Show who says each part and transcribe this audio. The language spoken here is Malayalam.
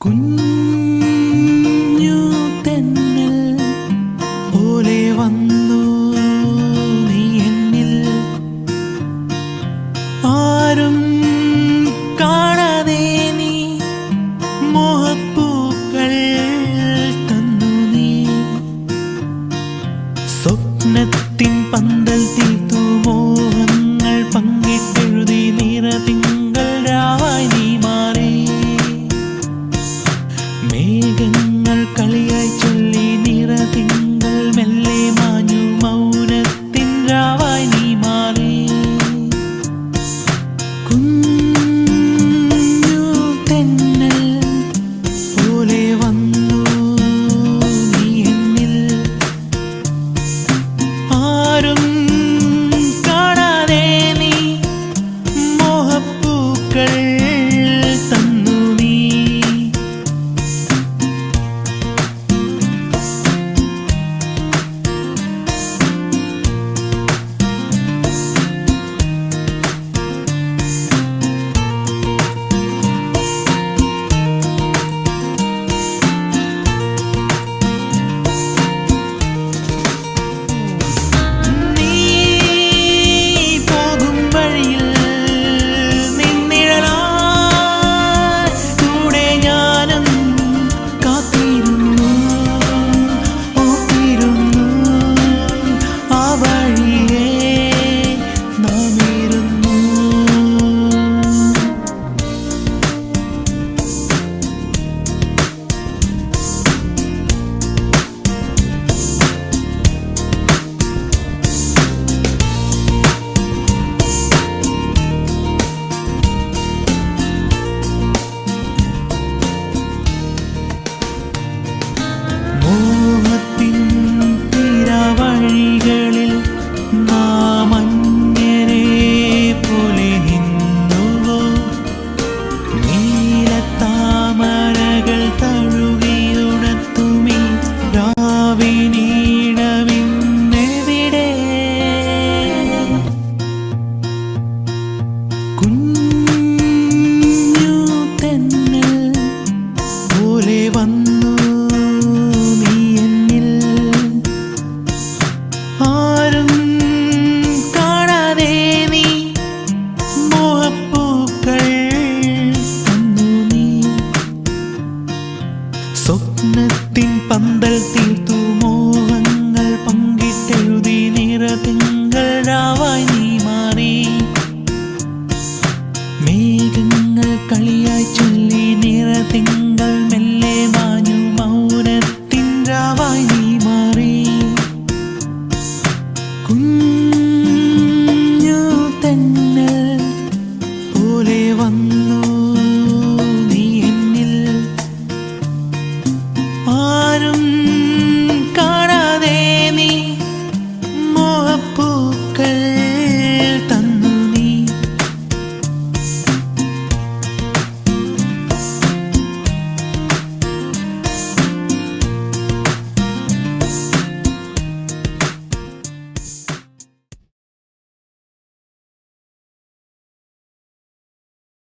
Speaker 1: കുഞ്ഞു തെന്നൽ പോലെ വന്നു നീ എന്നിൽ. ആരും കാണാതെ നീ മോഹപ്പൂക്കൾ തന്നു നീ. സ്വപ്നത്തിൻ പന്തൽ തീ மக்கள் വന്നു നീ എന്നിൽ. ആരും കാണാതെ നീ മോഹപ്പൂക്കൾ വന്നു നീ. സ്വപ്നത്തിൻ പന്തൽ തീർത്തു മോഹങ്ങൾ പങ്കിട്ടെഴുതി നിറ തിങ്കൾ രാവായി നീ. Hmm.